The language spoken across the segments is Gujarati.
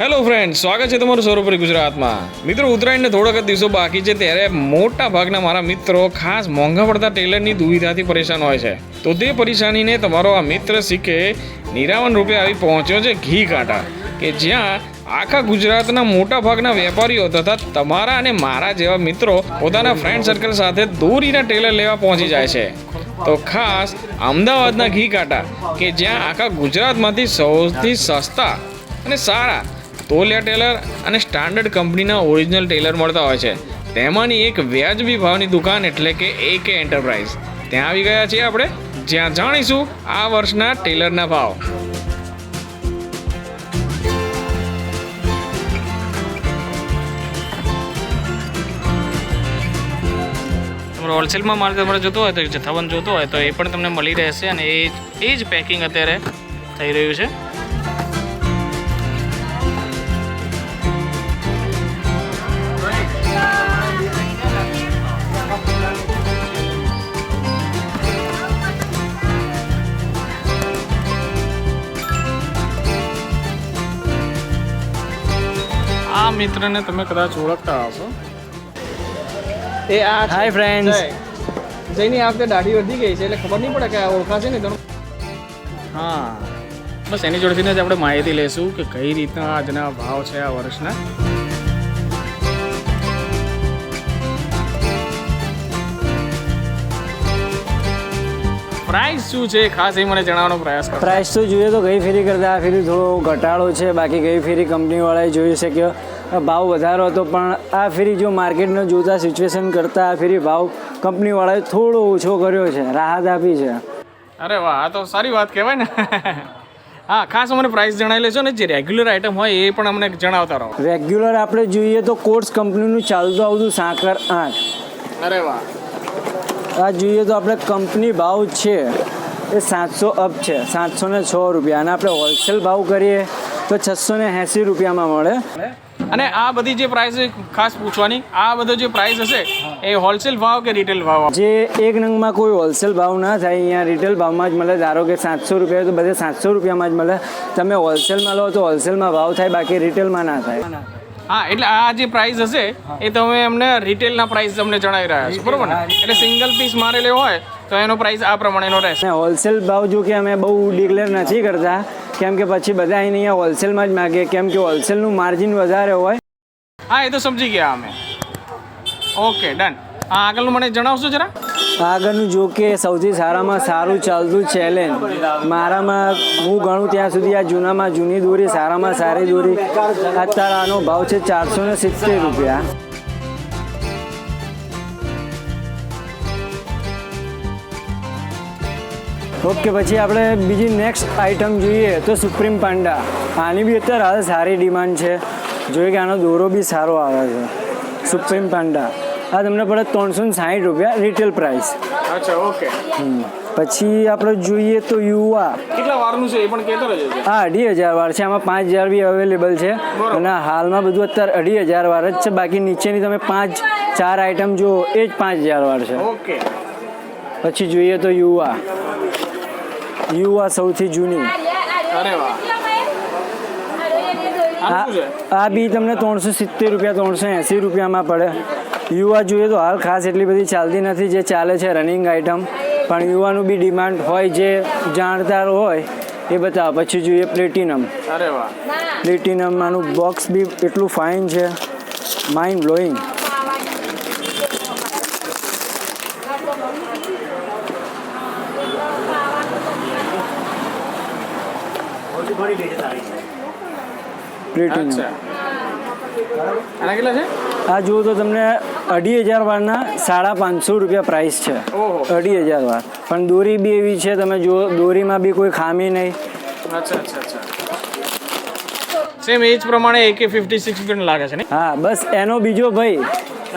હેલો ફ્રેન્ડ સ્વાગત છે તમારું સૌરભરી ગુજરાતમાં. મિત્રો, ઉત્તરાયણને થોડાક જ દિવસો બાકી છે ત્યારે મોટા ભાગના મારા મિત્રો ખાસ મોંઘા પડતા ટેલરની દુવિધાથી પરેશાન હોય છે. તો તે પરેશાનીને તમારો આ મિત્ર શીખે નિરાવન રૂપે આવી પહોંચ્યો છે ઘી કાંટા, કે જ્યાં આખા ગુજરાતના મોટા ભાગના વેપારીઓ તથા તમારા અને મારા જેવા મિત્રો પોતાના ફ્રેન્ડ સર્કલ સાથે દોરીના ટેલર લેવા પહોંચી જાય છે. તો ખાસ અમદાવાદના ઘી કાંટા, કે જ્યાં આખા ગુજરાતમાંથી સૌથી સસ્તા અને સારા તોલિયા ટેલર અને સ્ટાન્ડર્ડ કંપનીના ઓરિજિનલ ટેલર મળતા હોય છે. તેમાંની એક વ્યાજબી ભાવની દુકાન એટલે કે એ કે એન્ટરપ્રાઇઝ ત્યાં આવી ગયા છીએ આપણે. જ્યાં જાણીશું આ વર્ષના ટેલરના ભાવ. હોલસેલમાં માલ તમારે જોતો હોય તો જથ્થાબંધ જોતો હોય તો એ પણ તમને મળી રહેશે અને એ એ જ પેકિંગ અત્યારે થઈ રહ્યું છે. આ મિત્રને તમે કદાચ ઓળખતા હશો. એ આ હાય ફ્રેન્ડ્સ જઈની આ વખતે દાઢી વધી ગઈ છે એટલે ખબર નહીં પડે કે આ ઓળખાશે ને તેનું. હા. બસ એની જોડેથી જ આપણે માહિતી લઈશું કે કઈ રીતના આજના ભાવ છે આ વર્ષના. પ્રાઇસ શું છે? ખાસ એ મને જણાવવાનો પ્રયાસ કરો. પ્રાઇસ તો જોઈએ તો ગઈ ફેરી કરતાં આ ફેરી થોડો ઘટાડો છે બાકી ગઈ ફેરી કંપનીવાળાએ જોયું છે કે ભાવ વધારો હતો પણ આ ફેરી જો માર્કેટનો જોતા સિચ્યુએશન કરતાં આ ફેરી ભાવ કંપનીવાળાએ થોડો ઓછો કર્યો છે રાહત આપી છે. અરે વાહ આ તો સારી વાત કહેવાય ને. હા ખાસ અમને પ્રાઇસ જણાવી લેશો ને જે રેગ્યુલર આઇટમ હોય એ પણ અમને જણાવતા રહો. રેગ્યુલર આપણે જોઈએ તો કોર્સ કંપનીનું ચાલતું આવતું સાકર આઠ. અરે વાહ. આ જોઈએ તો આપણે કંપની ભાવ છે એ સાતસો અપ છે સાતસો ને છ રૂપિયા. અને આપણે હોલસેલ ભાવ કરીએ તો છસો ને એંસી રૂપિયામાં મળે. અને આ બધી જે પ્રાઇસ ખાસ પૂછવાની આ બધો જે પ્રાઇસ હશે એ હોલસેલ ભાવ કે રિટેલ ભાવ? જે એક નંગમાં કોઈ હોલસેલ ભાવ ના થાય અહીંયા રિટેલ ભાવમાં જ મળે. ધારો કે સાતસો રૂપિયા તો બધે સાતસો રૂપિયામાં જ મળે. તમે હોલસેલમાં લો તો હોલસેલમાં ભાવ થાય બાકી રિટેલમાં ના થાય. હા એટલે આ જે પ્રાઇસ હશે એ તમે અમને રિટેલના પ્રાઇસ તમને જણાવી રહ્યા છો બરોબર ને? એટલે સિંગલ પીસ મારે લેવો હોય તો એનો પ્રાઇસ આ પ્રમાણેનો રહેશે. હોલસેલ ભાવ જો કે અમે બહુ ડિક્લેર નથી કરતા કેમ કે પછી બધા અહીં અહીંયા હોલસેલમાં જ માગે કેમ કે હોલસેલનું માર્જિન વધારે હોય. હા એ તો સમજી ગયા અમે. ઓકે ડન હા આગળનું મને જણાવશો જરા? આગળનું જો કે સૌથી સારામાં સારું ચાલતું ચેલેન્જ મારામાં હું ગણું ત્યાં સુધી આ જૂનામાં જૂની દોરી, સારામાં સારી દોરી. અત્યારે આનો ભાવ છે ચારસો ને સિત્તેર રૂપિયા. ઓકે, પછી આપણે બીજી નેક્સ્ટ આઇટમ જોઈએ તો સુપ્રીમ પાંડા. આની બી અત્યારે હાલ સારી ડિમાન્ડ છે. જોઈએ કે આનો દોરો બી સારો આવે છે. Supreme panda. આ તમને પડે ત્રણસો ને સાઠ રૂપિયા રિટેલ પ્રાઇસ અચ્છા ઓકે. પછી આપણે જોઈએ તો યુવા. કેટલા વારનું છે એ પણ કહેતો રહેજો. હા અઢી હજાર વાર છે. આમાં પાંચ હજાર બી અવેલેબલ છે. અને હાલમાં બધું અત્યારે અઢી હજાર વાર જ છે. બાકી નીચેની તમે પાંચ ચાર આઇટમ જુઓ એ જ પાંચ હજાર વાર છે. ઓકે. પછી જોઈએ તો યુવા. યુવા સૌથી જૂની. અરે વાહ. આ બી તમને ત્રણસો સિત્તેર રૂપિયા ત્રણસો એંસી રૂપિયામાં પડે. યુવા જોઈએ તો હાલ ખાસ એટલી બધી ચાલતી નથી જે ચાલે છે રનિંગ આઇટમ પણ યુવાનું બી ડિમાન્ડ હોય જે જાણકાર હોય એ બતાવો પછી જોઈએ પ્લેટિનમ અરે વાહ. પ્લેટિનમ આનું બોક્સ બી એટલું ફાઇન છે. માઇન્ડ બ્લોઈંગ પ્લેટિનમ આ કેટલા છે? આ જુઓ તો તમને અઢી હજાર વારના સાડા પાંચસો રૂપિયા પ્રાઇસ છે. અઢી હજાર વાર. પણ દોરી બી એવી છે તમે જુઓ દોરીમાં બી કોઈ ખામી નહીં. અચ્છા અચ્છા અચ્છા. સેમ એજ પ્રમાણે એકે ફિફ્ટી સિક્સ પણ લાગે છે ને? હા બસ એનો બીજો ભાઈ.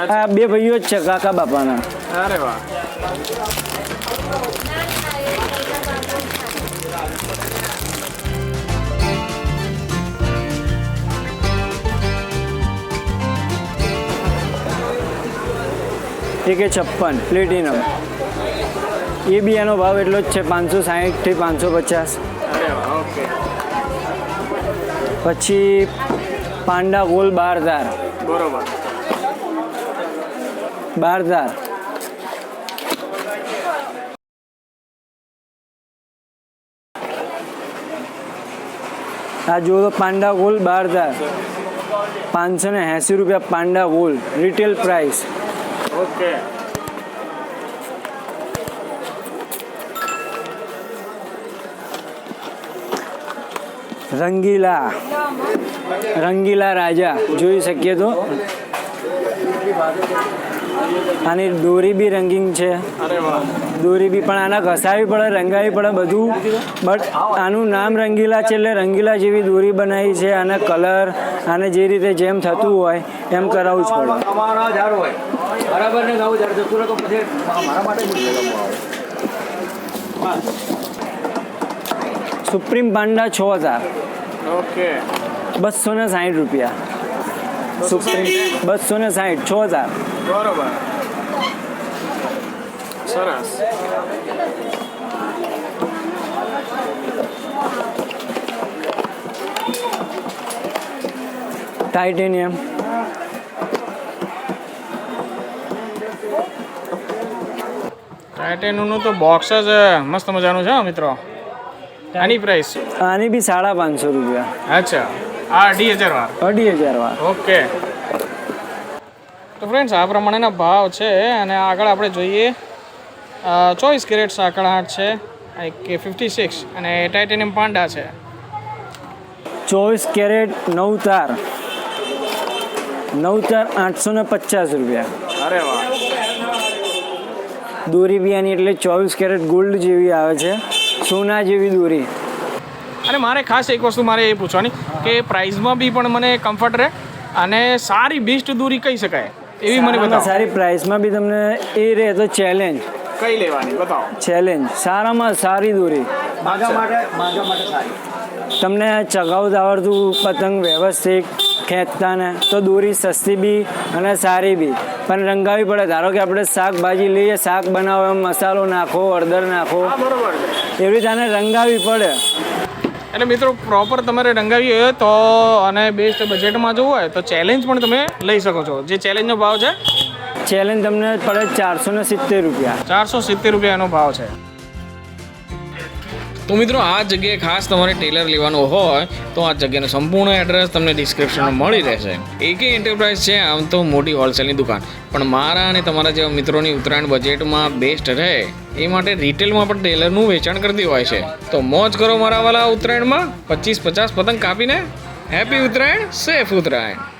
આ બે ભાઈઓ જ છે કાકા બાપાના. અરે વાહ. એક એ છપ્પન પ્લેટિનમ. એ બી એનો ભાવ એટલો જ છે પાંચસો સાહીઠથી પાંચસો પચાસ. પછી પાંડા ગોલ બાર તાર બરોબર. બાર તાર આ જુઓ તો પાંડા ગોલ બાર તાર પાંચસો ને એંસી રૂપિયા Panda goal. Retail price okay. Rangeela. Rangeela Raja. જોઈ શકીએ તો? આની દોરી બી રંગીન છે. દોરી બી પણ આના ઘસાવી પડે રંગાવી પડે બધું. બટ આનું નામ રંગીલા છે એટલે રંગીલા જેવી દોરી બનાવી છે. આના કલર આને જે રીતે જેમ થતું હોય એમ કરાવવું જ પડે. અમારા ઝાડ હોય. બરાબર ને ગાવું ઝાડ જતું રહે તો પછી મારા માટે આવે. સુપ્રીમ પાંડા છ હજાર. ઓકે. બસો ને સાઠ રૂપિયા સુપ્રીમ બસો ને સાઠ છ હજાર. બરોબર. સરસ. ટાઇટેનિયમ. ટાઇટેનનું તો બોક્સ જ મસ્ત મજાનું છે મિત્રો. આની પ્રાઇસ આની બી સાડા પાંચસો રૂપિયા. અચ્છા. આ અઢી હજાર વાર અઢી હજાર વાર ઓકે. તો ફ્રેન્ડ્સ આ પ્રમાણેના ભાવ છે અને આગળ આપણે જોઈએ ચોવીસ કેરેટ સાંકળ આઠ છે કે ફિફ્ટી સિક્સ અને ટાઇટેનિયમ પાંડા છે. ચોવીસ કેરેટ નવ તાર નવ તાર આઠસો ને પચાસ રૂપિયા. અરે વાહ. દોરી બી એની એટલે ચોવીસ કેરેટ ગોલ્ડ જેવી આવે છે. સોના જેવી દોરી. અને મારે ખાસ એક વસ્તુ મારે એ પૂછવાની કે પ્રાઇઝમાં બી પણ મને કમ્ફર્ટ રહે અને સારી બેસ્ટ દૂરી કહી શકાય એવી મને બતાવો. સારી પ્રાઇસમાં બી તમને એ રહે તો ચેલેન્જ કઈ લેવાની? બતાવો. ચેલેન્જ સારામાં સારી દોરી. માગા માટે માગા માટે સારી. તમને ચગાવત આવડતું પતંગ વ્યવસ્થિત ખેંચતા ને તો દોરી સસ્તી બી અને સારી બી. પણ રંગાવી પડે. ધારો કે આપણે શાકભાજી લઈએ શાક બનાવો એમ મસાલો નાખો હળદર નાખો. બરોબર. એવી રીતે આને રંગાવી પડે. એટલે મિત્રો પ્રોપર તમારે રંગાવી હોય તો અને બેસ્ટ બજેટમાં જવું હોય તો ચેલેન્જ પણ તમે લઈ શકો છો. જે ચેલેન્જનો ભાવ છે? ચેલેન્જ તમને પડે ચારસો ને સિત્તેર રૂપિયા. ચારસો સિત્તેર રૂપિયાનો ભાવ છે. તો મિત્રો, આ જગ્યાએ ખાસ તમારે ટેલર લેવાનું હોય, તો આ જગ્યાનું સંપૂર્ણ એડ્રેસ તમને ડિસ્ક્રિપ્શનમાં મળી રહેશે. એકે એન્ટરપ્રાઇઝ છે, આમ તો મોટી હોલસેલની દુકાન. પણ મારા અને તમારા જેવા મિત્રોની ઉત્તરાયણ બજેટમાં બેસ્ટ રહે, એ માટે રિટેલમાં પણ ટેલરનું વેચાણ કરતી હોય છે. તો મોજ કરો મારા વાલા ઉત્તરાયણમાં. પચીસ પચાસ પતંગ કાપીને. Happy Uttarayan safe Uttarayan.